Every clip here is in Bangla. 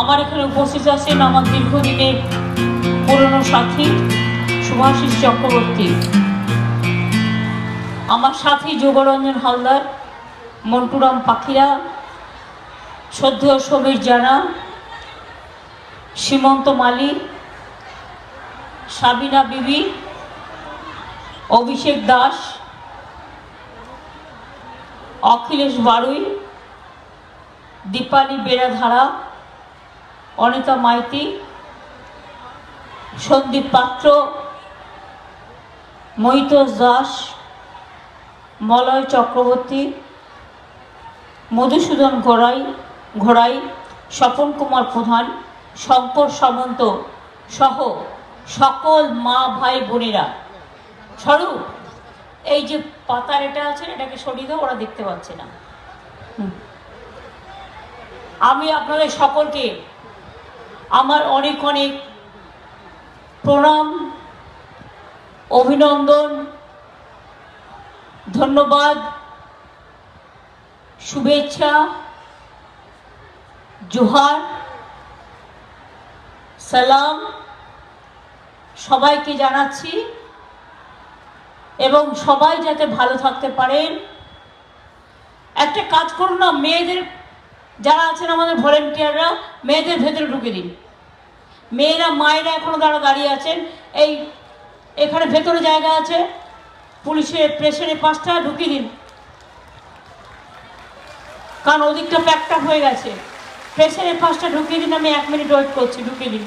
আমার এখানে উপস্থিত আছেন আমার দীর্ঘদিনের পুরনো সাথী সুভাষিস চক্রবর্তী। আমার সাথী যোগরঞ্জন হালদার, মন্টুরাম পাখিরা, শ্রদ্ধেয় সমীর জানা, সীমন্ত মালি, সাবিনা বিবি, অভিষেক দাস, অখিলেশ বারুই, দীপালি বেড়াধারা অনিতা মাইতি, সন্দীপ পাত্র মহিতোষ দাস, মলয় চক্রবর্তী, মধুসূদন ঘোড়াই ঘোড়াই, স্বপন কুমার প্রধান, শঙ্কর সামন্ত সহ সকল মা, ভাই, বোনেরা। স্বরূপ এই যে পাতার এটা আছে এটাকে সরিয়ে দাও, ওরা দেখতে পাচ্ছে না। আমি আপনাদের সকলকে আমার অনেক অনেক প্রণাম, অভিনন্দন, ধন্যবাদ, শুভেচ্ছা, জোহার, সালাম সবাইকে জানাচ্ছি এবং সবাই যাতে ভালো থাকতে পারেন। একটা কাজ করুন না, মেয়েদের যারা আছেন আমাদের ভলেন্টিয়াররা, মেয়েদের ভেতরে ঢুকে দিন। মেয়েরা, মায়েরা এখনও তারা দাঁড়িয়ে আছেন। এই এখানে ভেতরে জায়গা আছে। পুলিশের প্রেশারে পাঁচটা ঢুকিয়ে দিন। কারণ ওদিকটা প্যাকটা হয়ে গেছে। প্রেশারে পাঁচটা ঢুকিয়ে দিন, আমি এক মিনিট ওয়েট করছি, ঢুকিয়ে দিন।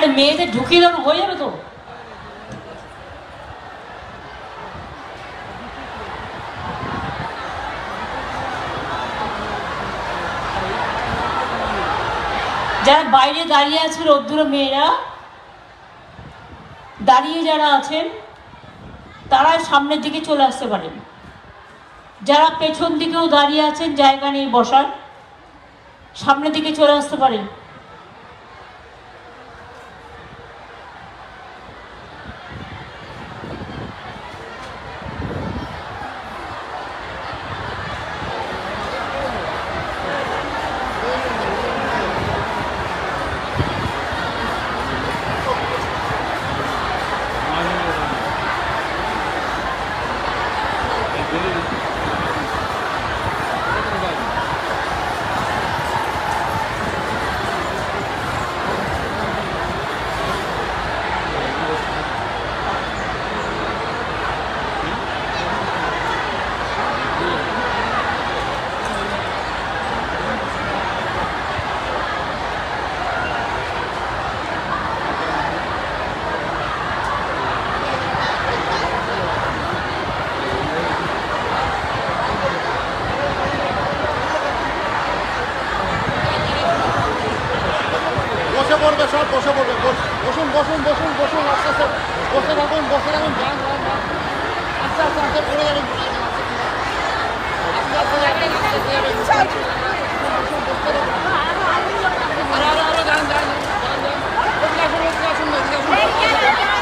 আরে মেয়েদের ঢুকিয়ে দেওয়া হয়ে যাবে তো। যারা বাইরে দাঁড়িয়ে আছে রোদ্দুর মেয়েরা, দাঁড়িয়ে যারা আছেন, তারা সামনের দিকে চলে আসতে পারেন। যারা পেছন দিকেও দাঁড়িয়ে আছেন, জায়গা নেই বসার, সামনের দিকে চলে আসতে পারেন বসে পড়বে সব বসে পড়বে বস- বসুন বসুন বসুন বসুন আস্তে আস্তে বসে থাকুন বসে থাকুন যান আস্তে আস্তে আস্তে পড়ে যাবেন আস্তে আস্তে যাবেন, আস্তে আস্তে যাবেন। বসতে থাকুন। আরও, আরও, আরও, যান, যান, যান, যান। এদিকে আসুন, এদিকে আসুন, এদিকে আসুন।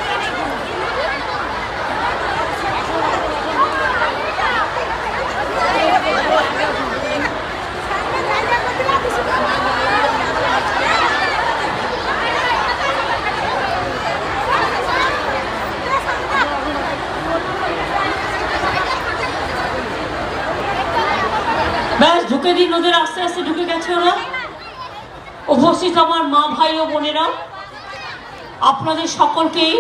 ঢুকে ওদের আস্তে আস্তে ঢুকে গেছে ওরা। উপস্থিত আমার মা, ভাই ও বোনেরা, আপনাদের সকলকেই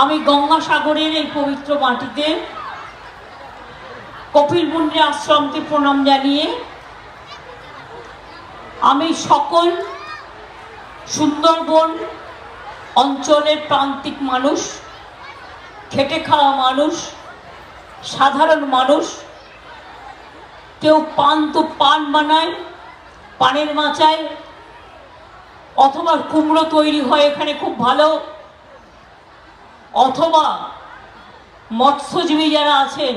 আমি গঙ্গাসাগরের এই পবিত্র মাটিতে কপিল মুন্ডি আশ্রমকে প্রণাম জানিয়ে আমি সকল সুন্দরবন অঞ্চলের প্রান্তিক মানুষ, খেটে খাওয়া মানুষ, সাধারণ মানুষ কেউ পান তো পান বানায়, পানের মাচায়, অথবা কুমড়ো তৈরি হয় এখানে খুব ভালো, অথবা মৎস্যজীবী যারা আছেন,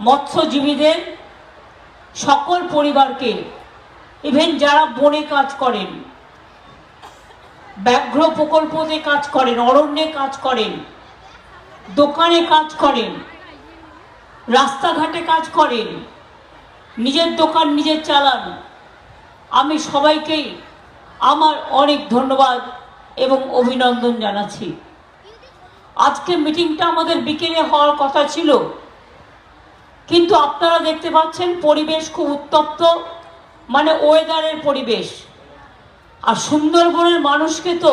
মৎস্যজীবীদের সকল পরিবারকে ইভেন যারা বনে কাজ করেন, ব্যাঘ্র প্রকল্পতে কাজ করেন, অরণ্যে কাজ করেন, দোকানে কাজ করেন রাস্তাঘাটে কাজ করেন, নিজের দোকান নিজের চালান। আমি সবাইকেই আমার অনেক ধন্যবাদ এবং অভিনন্দন জানাচ্ছি। আজকে মিটিংটা আমাদের বিকেলে হওয়ার কথা ছিল, কিন্তু আপনারা দেখতে পাচ্ছেন পরিবেশ খুব উত্তপ্ত মানে ওয়েদারের পরিবেশ। আর সুন্দরবনের মানুষকে তো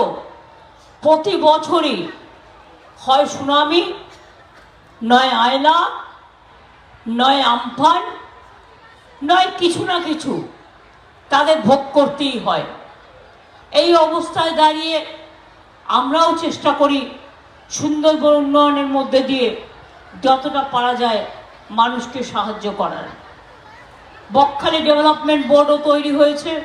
প্রতি বছরই হয় সুনামি, নয় আয়লা নয় আমফান, নয় কিছু না কিছু তাদের ভোগ করতেই হয়। এই অবস্থায় দাঁড়িয়ে আমরাও চেষ্টা করি সুন্দরবন উন্নয়নের মধ্যে দিয়ে যতটা পারা যায় মানুষকে সাহায্য করার। বকখালি ডেভেলপমেন্ট বোর্ডও তৈরি হয়েছে।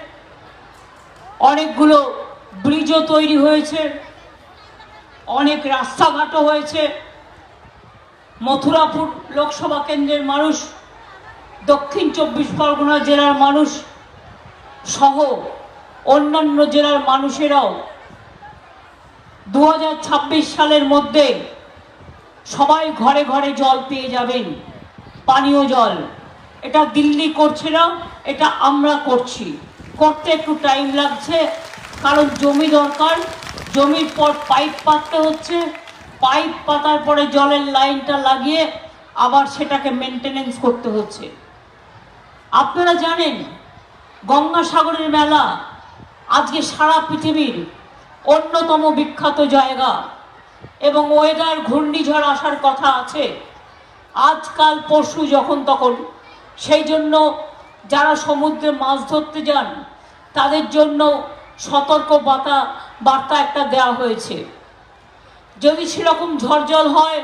অনেকগুলো ব্রিজও তৈরি হয়েছে। অনেক রাস্তাঘাটও হয়েছে। মথুরাপুর লোকসভা কেন্দ্রের মানুষ, দক্ষিণ চব্বিশ পরগনা জেলার মানুষ সহ অন্যান্য জেলার মানুষেরাও দু হাজার ছাব্বিশ সালের মধ্যে সবাই ঘরে ঘরে জল পেয়ে যাবেন, পানীয় জল। এটা দিল্লি করছে না, এটা আমরা করছি। করতে একটু টাইম লাগছে, কারণ জমি দরকার, জমির পর পাইপ পাততে হচ্ছে পাইপ পাতার পরে জলের লাইনটা লাগিয়ে আবার সেটাকে মেনটেনেন্স করতে হচ্ছে। আপনারা জানেন, গঙ্গাসাগরের মেলা আজকে সারা পৃথিবীর অন্যতম বিখ্যাত জায়গা এবং ওয়েদার ঘূর্ণিঝড় আসার কথা আছে। আজকাল পরশু যখন তখন, সেই জন্য যারা সমুদ্রে মাছ ধরতে যান, তাদের জন্য সতর্ক বার্তা বার্তা একটা দেওয়া হয়েছে। যদি সেরকম ঝড় জল হয়